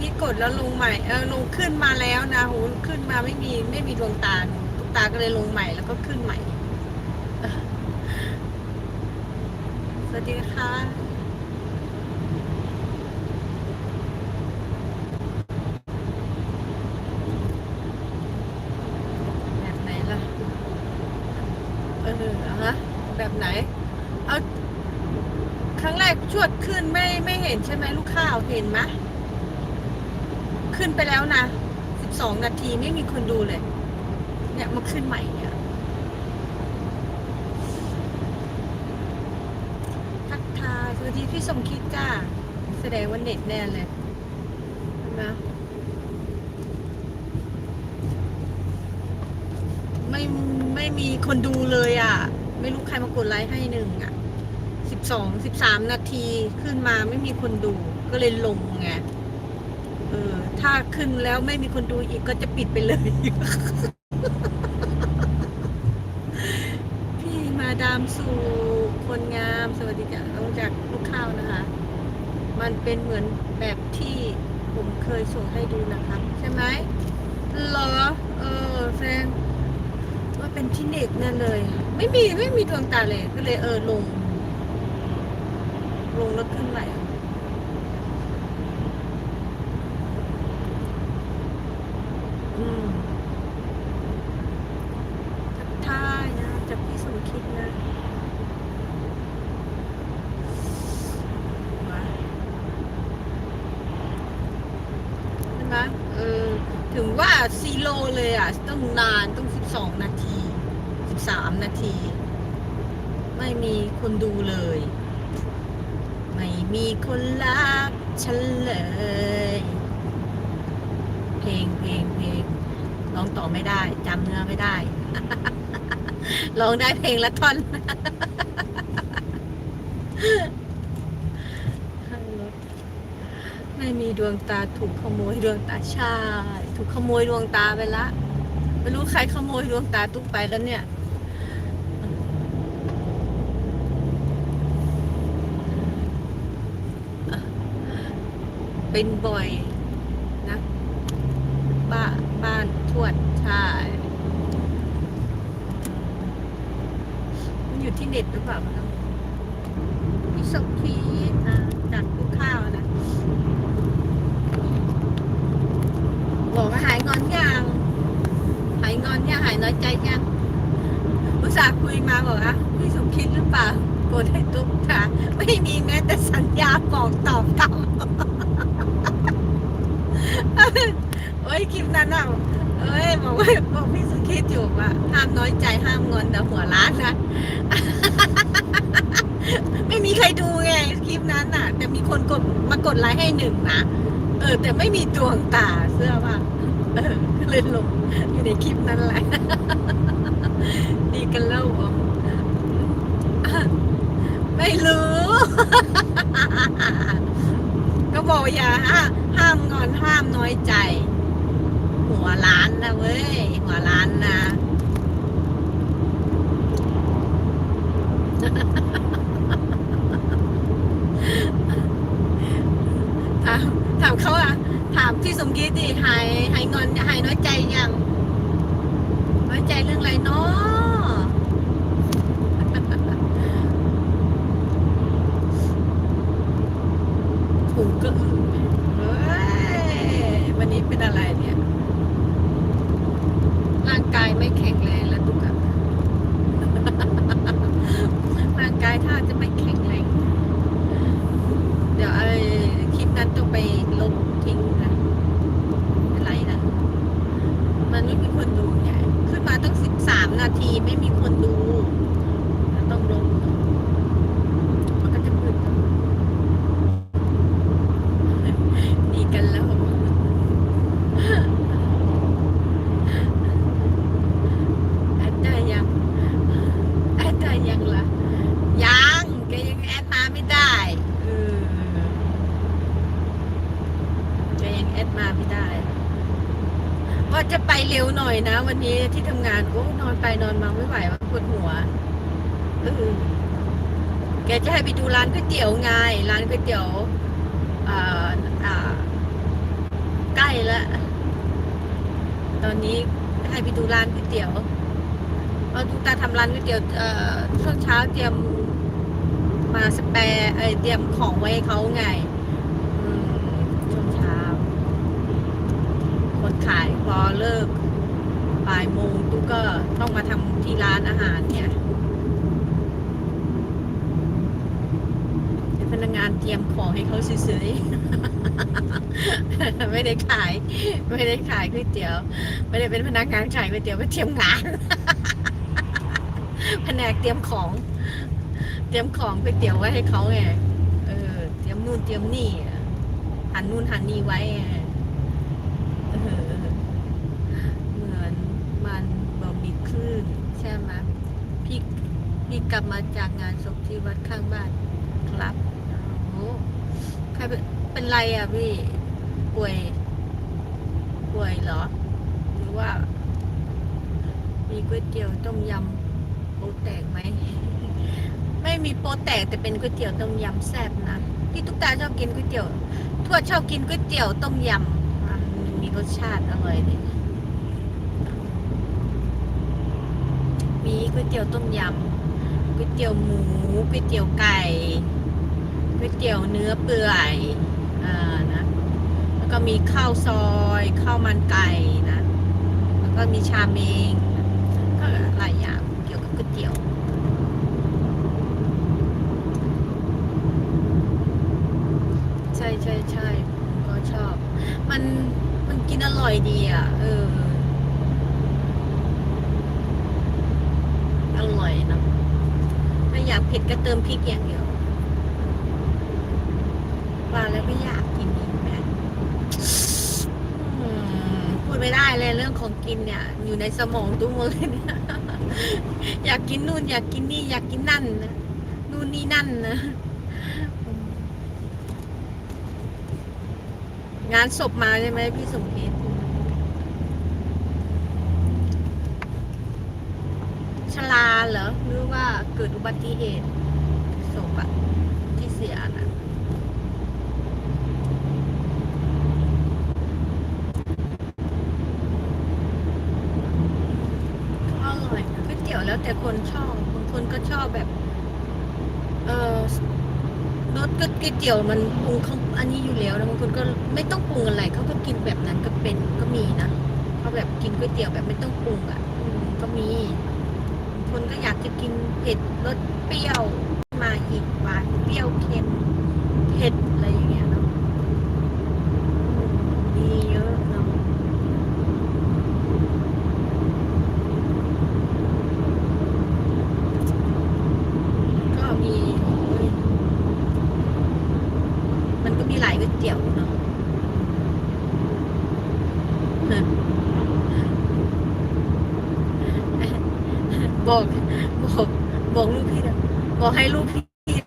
นี่กดแล้วลงใหม่เออลงขึ้นมาแล้วนะโหขึ้นมาไม่มีไม่มีดวงตาดวงตาก็เลยลงใหม่แล้วก็ขึ้นใหม่สวัสดีค่ะแบบไหนล่ะเออเอฮะแบบไหน เอาครั้งแรกชวดขึ้นไม่ไม่เห็นใช่ไหมลูกข้าวเห็นไหม ขึ้นไปแล้วนะสิบสองนาทีไม่มีคนดูเลย เนี่ยมาขึ้นใหม่เนี่ยทักทายสวัสดีพี่สมคิดจ้าแสดงว่าเน็ตแน่เลยเห็นไหมไม่ไม่มีคนดูเลยอะ ไม่รู้ใครมากดไลค์ให้หนึ่งอะสิบสองสิบสามนาทีขึ้นมาไม่มีคนดูก็เลยลงไง เออ ถ้าขึ้นแล้วไม่มีคนดูอีกก็จะปิดไปเลย พี่มาดามสู่คนงาม สวัสดีจ้ะต้องจากลูกข้าวนะคะ มันเป็นเหมือนแบบที่ผมเคยส่งให้ดูนะครับใช่ไหมหรอ เออแฟนว่าเป็นที่เน็ตนั่นเลย ไม่มีไม่มีดวงตาเลย ก็เลยเออลง ลงแล้วขึ้นใหม่อืมทักทายนะจากพี่สมคิดนะมาใช่ไหมเออ ถึงว่า ซีโรเลยอะ ต้องนานต้องสิบสองนาทีสิบสามนาที ไม่มีคนดูเลย ไม่มีคนรักฉันเลย เพลงเพลงเพลงร้องต่อไม่ได้จำเนื้อไม่ได้ร้องได้เพลงละท่อนไม่มีดวงตาถูกขโมยดวงตาใช่ ถูกขโมยดวงตาไปละ ไม่รู้ใครขโมยดวงตาตุ๊กไปแล้วเนี่ย เป็นบ่อยนะ บ้าบ้านทวดใช่มันอยู่ที่เน็ตหรือเปล่าพี่สมพีนะจากลูกข้าวนะบอกว่าหายงอนยังหายน้อยใจยังอุตส่าห์คุยมาบอกว่าพี่สมคิดหรือเปล่าโกรธให้ตุ๊กค่ะไม่มีแม้แต่สัญญาบอกตอบกลับเอ้ยคลิปนั้นอะเอ้ยบอกว่าบอกพี่สุคิดอยู่ว่าห้ามน้อยใจห้ามงอนแต่หัวร้านนะ ไม่มีใครดูไงคลิปนั้นน่ะ แต่มีคนกดมากดไลค์ให้หนึ่งนะ เออ แต่ไม่มีดวงตาเสื้อว่า เออก็เลยลงอยู่ในคลิปนั้นแหละ ดีกันเล่าบอไม่รู้ ก็บอกอย่าห้าห้ามงอนห้ามน้อยใจ หัวล้านนะเว้ย หัวล้านนะ ถามถามเขาอะถามพี่ สมคิดดิหายหายงอนหายน้อยใจยังน้อยใจเรื่องอะไรเนาะ ถูกก็อึเฮ้ย วันนี้เป็นอะไรเนี่ย ร่างกายไม่แข็งแรงแล้วทุกคน ร่างกายถ้าจะไม่แข็งแรง เดี๋ยวไอ้คลิปนั้นต้องไปลบทิ้งนะอะไรนะ มันไม่มีคนดูไงขึ้นมาตั้งสิบสาม นาทีไม่มีคนดู ต้องลบมันก็จะมืด ดีกันแล้ว แอดได้ยัง แอดได้ยังล่ะ ยังแกยังแอดมาไม่ได้เออแกยังแอดมาไม่ได้ ว่า จะไปเร็วหน่อยนะ วันนี้ที่ทำงานโอ้นอนไปนอนมาไม่ไหวว่าปวดหัวเออแกจะให้ไปดูร้านก๋วยเตี๋ยวไงร้านก๋วยเตี๋ยวอ่าอ่าใกล้ล้วตอนนี้ให้ไปดูร้านก๋วยเตี๋ยวเอาดูตาทำร้านก๋วยเตี๋ยวเอ่อช่วงเช้าเตรียมมาสแปร์เตรียมของไว้เขาไงอืมช่วงเช้า คนขายพ อเลิกบ่ายโมงตุ๊กก็ต้องมาทำที่ร้านอาหารเนี่ยพนักงานเตรียมของให้เขาซื้อๆไม่ได้ขาย ไม่ได้ขายก๋วยเตี๋ยว ไม่ได้เป็นพนักงานขายก๋วยเตี๋ยวไปเตรียมงานแผนกเตรียมของ เตรียมของก๋วยเตี๋ยวไว้ให้เขาไงเออ เตรียมนู่นเตรียมนี่หันนู่นหันนี่ไว้ไงเออเหมือนมันบอมีคลื่นใช่ไหมพี่ พี่กลับมาจากงานศพที่วัดข้างบ้านครับโอ้ใครเป็นไรอะพี่ป่วยป่วยเหรอ หรือว่า มีก๋วยเตี๋ยวต้มยำโปแตกไหม ไม่มีโปแตกแต่เป็นก๋วยเตี๋ยวต้มยำแซ่บนะพี่ตุ๊กตาชอบกินก๋วยเตี๋ยว ทวดชอบกินก๋วยเตี๋ยวต้มยำมันมีรสชาติอร่อยดีมีก๋วยเตี๋ยวต้มยำ ตี๋ยวหมูก๋วยเตี๋ยวไก่ก๋วยเตี๋ยวเนื้อเปื่อยอ่านะแล้วก็มีข้าวซอยข้าวมันไก่นะแล้วก็มีชาเมงก็หลายอย่างเกี่ยวกับก๋วยเตี๋ยวใช่ใช่ใช่ก็ชอบ มันมันกินอร่อยดีอะเอออร่อยนะ อยากเผ็ดก็เติมพริกอย่างเดียวว่าแล้วก็อยากกินอีกนะอืมพูดไม่ได้เลยเรื่องของกินเนี่ย อยู่ในสมองตุ้มเลยเนี่ยอยากกินนู่น อยากกินนี่อยากกินนั่นนะนู่นนี่นั่นนะงานศพมาใช่ไหมพี่สมคิดช ชลาเหรอหรือว่าเกิดอุบัติเหตุศพอะที่เสียนะอร่อยนะก๋วยเตี๋ยวแล้วแต่คนชอบบางคนก็ชอบแบบ เออรสก็ก๋วยเตี๋ยวมันปรุงเขาอันนี้อยู่แล้วนะบางคนก็ไม่ต้องปรุงอะไรเขาก็กินแบบนั้นก็เป็นก็มีนะเขาแบบกินก๋วยเตี๋ยวแบบไม่ต้องปรุงอะ คนก็อยากจะกินเผ็ดรสเปรี้ยวมาอีกหวานเปรี้ยวเค็มเผ็ดอะไรอย่างเงี้ยเนาะอืมมีเยอะเนาะก็มีเว้ย มันก็มีหลายก๋วยเตี๋ยวเนาะ บอกบอกบอกลูกพี่นะบอกให้ลูกพี่